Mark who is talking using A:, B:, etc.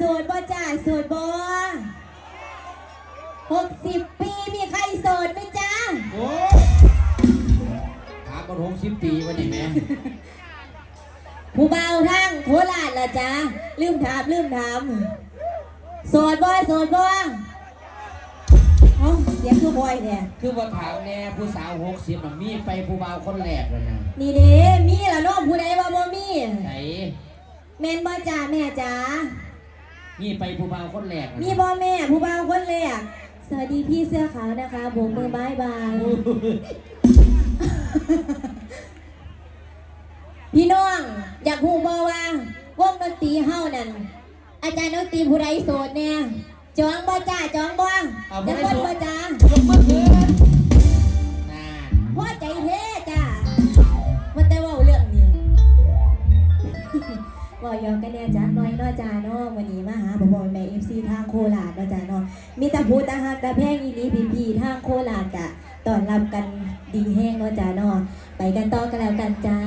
A: โสดบ่จ้าโสดบ่หกสิบปีมีใครโสดไหมจ้า
B: โอ้ถามคนหกสิบปีวันนี้แม่
A: ผู้เบาทางโคราชล่ะจ้าลืมถามลืมถามโสดบ่โสดบ่เอ้าเสียงคือบอยเนี่ย
B: คือว่าถามแน่ผู้สาวหกสิบน่ะมีไปผู้บ่าวคนแรกแล้วนะ
A: นี่เด้มีละเน้องผู้ใดว่าบ่มี
B: ไหน
A: แม่นบ่จ้าแม่จ้า
B: มีไปผู้บ่าวคนแรกแล้วนะ
A: มีบ่แม่ผู้บ่าวคนแรกสวัสดีพี่เสื้อขาวนะคะโบกมือบายบาย พี่น้องอยากหูบอว่าวงดนตรีเฮานั่นอาจารย์ดนตรีผู้ใดโสดเนี่ยจองบ่จ้าจองบ่
B: เอา
A: จะ
B: บ่ได้
A: คน
B: โสด
A: บ่จ้าย
B: กมือขึ้นนั่น
A: พ่อใจเท่จ้ามันแต่เว่าเรื่องนี้บอกยอมกันแน่จ้าน้อยเน้อจ้าเนาะวันนี้มาหา บอกแม่เอฟซีทางโคราชเนาะจ้าเนาะมีแตะพูตาหักตะแพงอีนี้พีพีทางโคราชกะตอนรับกันดีแห้งเนาะจ้าเนาะไปกันต่อกันแล้วกันจ้า